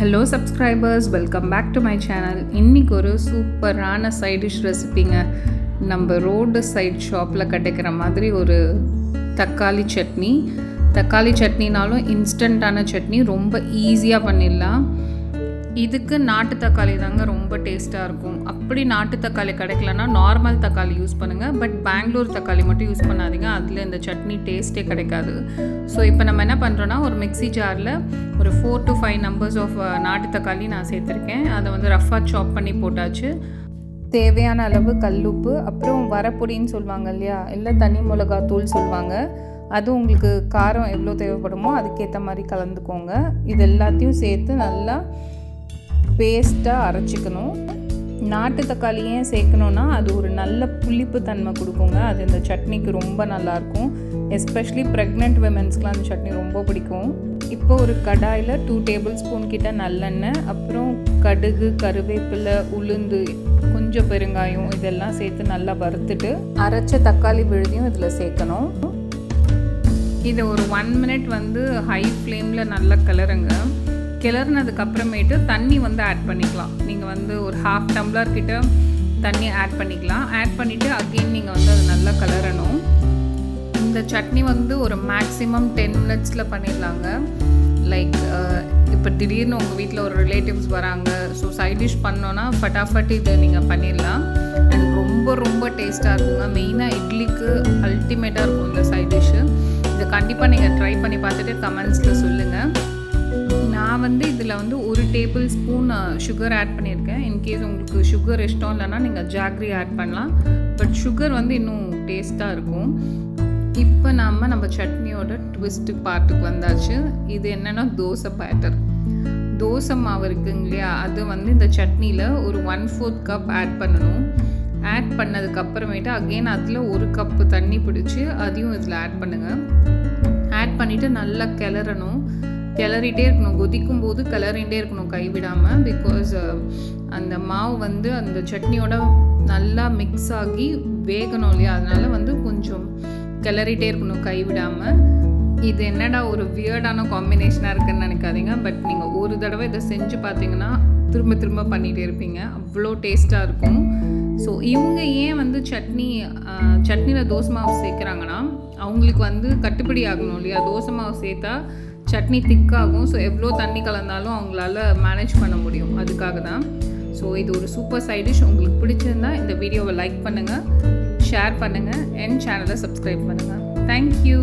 Hello subscribers welcome back to my channel இன்றைக்கி ஒரு சூப்பரான சைட் டிஷ் ரெசிபிங்க நம்ம ரோடு சைட் ஷாப்பில் கிடைக்கிற மாதிரி ஒரு தக்காளி சட்னி. தக்காளி சட்னினாலும் இன்ஸ்டண்ட்டான சட்னி. ரொம்ப ஈஸியாக பண்ணிடலாம். இதுக்கு நாட்டு தக்காளி தாங்க ரொம்ப டேஸ்ட்டாக இருக்கும். அப்படி நாட்டு தக்காளி கிடைக்கலனா நார்மல் தக்காளி யூஸ் பண்ணுங்கள் பட் பெங்களூர் தக்காளி மட்டும் யூஸ் பண்ணாதீங்க. அதில் இந்த சட்னி டேஸ்ட்டே கிடைக்காது. ஸோ இப்போ நம்ம என்ன பண்ணுறோன்னா ஒரு மிக்ஸி ஜாரில் ஒரு four to five numbers of நாட்டு தக்காளி நான் சேர்த்துருக்கேன். அதை வந்து ரஃபாக சாப் பண்ணி போட்டாச்சு. தேவையான அளவு கல்லுப்பு அப்புறம் வரப்பொடின்னு சொல்லுவாங்க இல்லையா? இல்லை தனி மிளகா தூள் சொல்லுவாங்க. அது உங்களுக்கு காரம் எவ்வளோ தேவைப்படுமோ அதுக்கேற்ற மாதிரி கலந்துக்கோங்க. இது எல்லாத்தையும் சேர்த்து நல்லா பேஸ்ட்டாக அரைச்சிக்கணும். நாட்டு தக்காளி ஏன் சேர்க்கணுன்னா அது ஒரு நல்ல புளிப்பு தன்மை கொடுக்குங்க. அது இந்த சட்னிக்கு ரொம்ப நல்லாயிருக்கும். எஸ்பெஷலி ப்ரெக்னென்ட் விமென்ஸ்க்குலாம் அந்த சட்னி ரொம்ப பிடிக்கும். இப்போ ஒரு கடாயில் டூ டேபிள் ஸ்பூன் கிட்ட நல்லெண்ணெய் அப்புறம் கடுகு கருவேப்பிலை உளுந்து கொஞ்சம் பெருங்காயம் இதெல்லாம் சேர்த்து நல்லா வறுத்துட்டு அரைச்ச தக்காளி விழுதியும் இதில் சேர்க்கணும். இதை ஒரு ஒன் மினிட் வந்து ஹை ஃப்ளேமில் நல்லா கிளறுங்க. கிளறினதுக்கு அப்புறமேட்டு தண்ணி வந்து ஆட் பண்ணிக்கலாம். நீங்கள் வந்து ஒரு ஹாஃப் டம்ளர் கிட்ட தண்ணி ஆட் பண்ணிக்கலாம். ஆட் பண்ணிவிட்டு அகெயின் நீங்கள் வந்து அது நல்லா கலரணும் இந்த சட்னி வந்து ஒரு மேக்ஸிமம் டென் மினிட்ஸில் பண்ணிடலாங்க. லைக் இப்போ திடீர்னு உங்கள் வீட்டில் ஒரு ரிலேட்டிவ்ஸ் வராங்க. ஸோ சைட் டிஷ் பண்ணோன்னா ஃபட்டாஃபட் இது நீங்கள் பண்ணிடலாம். அண்ட் ரொம்ப ரொம்ப டேஸ்ட்டாக இருக்குங்க. மெயினாக இட்லிக்கு அல்டிமேட்டாக இருக்கும் இந்த சைட் டிஷ்ஷு இதை கண்டிப்பாக நீங்கள் ட்ரை பண்ணி பார்த்துட்டு கமெண்ட்ஸில் சொல்லுங்கள் வந்து இதில் வந்து ஒரு டேபிள் ஸ்பூன் சுகர் ஆட் பண்ணியிருக்கேன். இன்கேஸ் உங்களுக்கு சுகர் இஷ்டம் இல்லைன்னா நீங்கள் ஜாக்ரி ஆட் பண்ணலாம். பட் சுகர் வந்து இன்னும் டேஸ்ட்டாக இருக்கும். இப்போ நாம் நம்ம சட்னியோட ட்விஸ்ட்டு பார்ட்டுக்கு வந்தாச்சு. இது என்னென்னா தோசை பேட்டர் தோசை மாவு இருக்குங்க இல்லையா? அது வந்து இந்த சட்னியில் ஒரு ஒன் ஃபோர்த் கப் ஆட் பண்ணணும். ஆட் பண்ணதுக்கு அப்புறமேட்டு அகெயின் அதில் ஒரு கப்பு தண்ணி பிடிச்சி அதையும் இதில் ஆட் பண்ணுங்கள் ஆட் பண்ணிவிட்டு நல்லா கிளறணும். கிளறிட்டே இருக்கணும். கொதிக்கும் போது கிளறிகிட்டே இருக்கணும் கைவிடாமல் பிகாஸ் uh, அந்த மாவு வந்து அந்த சட்னியோட நல்லா மிக்ஸ் ஆகி வேகணும் இல்லையா? அதனால் வந்து கொஞ்சம் கிளறிட்டே இருக்கணும் கைவிடாமல் இது என்னடா ஒரு வியர்டான காம்பினேஷனாக இருக்குன்னு நினைக்காதீங்க. பட் நீங்கள் ஒரு தடவை இதை செஞ்சு பார்த்தீங்கன்னா திரும்ப திரும்ப பண்ணிகிட்டே இருப்பீங்க. அவ்வளோ டேஸ்ட்டாக இருக்கும். ஸோ இவங்க ஏன் வந்து சட்னி சட்னியில் தோசை மாவு சேர்க்குறாங்கன்னா அவங்களுக்கு வந்து கட்டுப்படி ஆகணும் இல்லையா? தோசை மாவு சேர்த்தா சட்னி திக்காகும் ஸோ எவ்வளோ தண்ணி கலந்தாலும் அவங்களால மேனேஜ் பண்ண முடியும். அதுக்காக தான். ஸோ இது ஒரு சூப்பர் சைட் டிஷ் உங்களுக்கு பிடிச்சிருந்தா இந்த வீடியோவை லைக் பண்ணுங்கள் ஷேர் பண்ணுங்கள் என் சேனலை சப்ஸ்கிரைப் பண்ணுங்கள் தேங்க்யூ